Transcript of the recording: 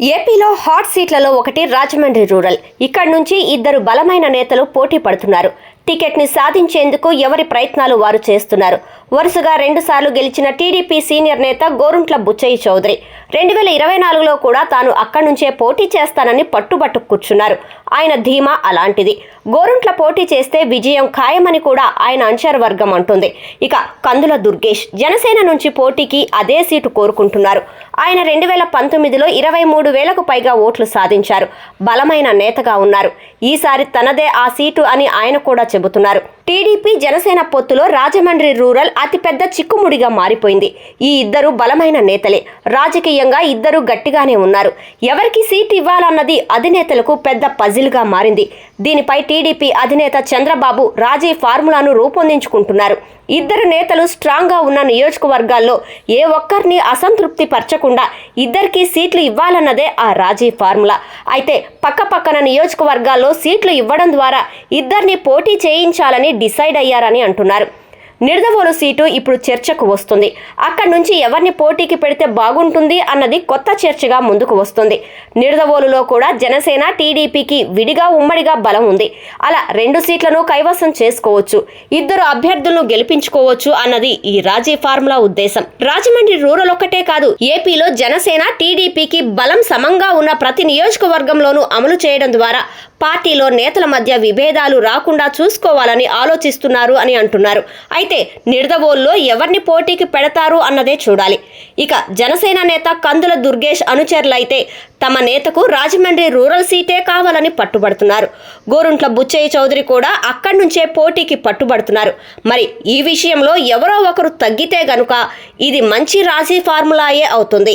ఏపీలో హాట్ సీట్లలో ఒకటి రాజమండ్రి రూరల్. ఇక్కడి నుంచి ఇద్దరు బలమైన నేతలు పోటీ పడుతున్నారు. టికెట్ని సాధించేందుకు ఎవరి ప్రయత్నాలు వారు చేస్తున్నారు? వరుసగా రెండుసార్లు గెలిచిన టీడీపీ సీనియర్ నేత గోరుంట్ల బుచ్చయ్య చౌదరి. రెండు వేల ఇరవై నాలుగులో కూడా తాను అక్కడి నుంచే పోటీ చేస్తానని పట్టుబట్టు కూర్చున్నారు. ఆయన ధీమా అలాంటిది. గోరుంట్ల పోటీ చేస్తే విజయం ఖాయమని కూడా ఆయన అంచర్ వర్గం అంటుంది. ఇక కందుల దుర్గేష్ జనసేన నుంచి పోటీకి అదే సీటు కోరుకుంటున్నారు. ఆయన రెండు వేల పంతొమ్మిదిలో ఇరవై మూడు వేలకు పైగా ఓట్లు సాధించారు. బలమైన నేతగా ఉన్నారు. ఈసారి తనదే ఆ సీటు అని ఆయన కూడా చెబుతున్నారు. టీడీపీ జనసేన పొత్తులో రాజమండ్రి రూరల్ అతిపెద్ద చిక్కుముడిగా మారిపోయింది. ఈ ఇద్దరు బలమైన నేతలే. రాజకీయంగా ఇద్దరు గట్టిగానే ఉన్నారు. ఎవరికి సీట్ ఇవ్వాలన్నది అధినేతలకు పెద్ద పజిల్గా మారింది. దీనిపై టీడీపీ అధినేత చంద్రబాబు రాజీ ఫార్ములాను రూపొందించుకుంటున్నారు. ఇద్దరు నేతలు స్ట్రాంగ్గా ఉన్న నియోజకవర్గాల్లో ఏ ఒక్కరిని అసంతృప్తి పరచకుండా ఇద్దరికి సీట్లు ఇవ్వాలన్నదే ఆ రాజీ ఫార్ములా. అయితే పక్కపక్కన నియోజకవర్గాల్లో సీట్లు ఇవ్వడం ద్వారా ఇద్దరిని పోటీ చేయించాలని డిసైడ్ అయ్యారని అంటున్నారు. నిర్దవోలు సీటు ఇప్పుడు చర్చకు వస్తుంది. అక్కడి నుంచి ఎవరిని పోటీకి పెడితే బాగుంటుంది అన్నది కొత్త చర్చగా ముందుకు వస్తుంది. నిడదవోలులో కూడా జనసేన టీడీపీకి విడిగా ఉమ్మడిగా బలం ఉంది. అలా రెండు సీట్లను కైవసం చేసుకోవచ్చు. ఇద్దరు అభ్యర్థులను గెలిపించుకోవచ్చు అన్నది ఈ రాజీ ఫార్ములా ఉద్దేశం. రాజమండ్రి రూరల్ ఒక్కటే కాదు ఏపీలో జనసేన టీడీపీకి బలం సమంగా ఉన్న ప్రతి నియోజకవర్గంలోనూ అమలు చేయడం ద్వారా పార్టీలో నేతల మధ్య విభేదాలు రాకుండా చూసుకోవాలని ఆలోచిస్తున్నారు అని అంటున్నారు. అయితే నిడదవోల్లో ఎవరిని పోటీకి పెడతారు అన్నదే చూడాలి. ఇక జనసేన నేత కందుల దుర్గేష్ అనుచరులైతే తమ నేతకు రాజమండ్రి రూరల్ సీటే కావాలని పట్టుబడుతున్నారు. గోరుంట్ల బుచ్చయ్య చౌదరి కూడా అక్కడి నుంచే పోటీకి పట్టుబడుతున్నారు. మరి ఈ విషయంలో ఎవరో ఒకరు తగ్గితే గనుక ఇది మంచి రాజీ ఫార్ములాయే అవుతుంది.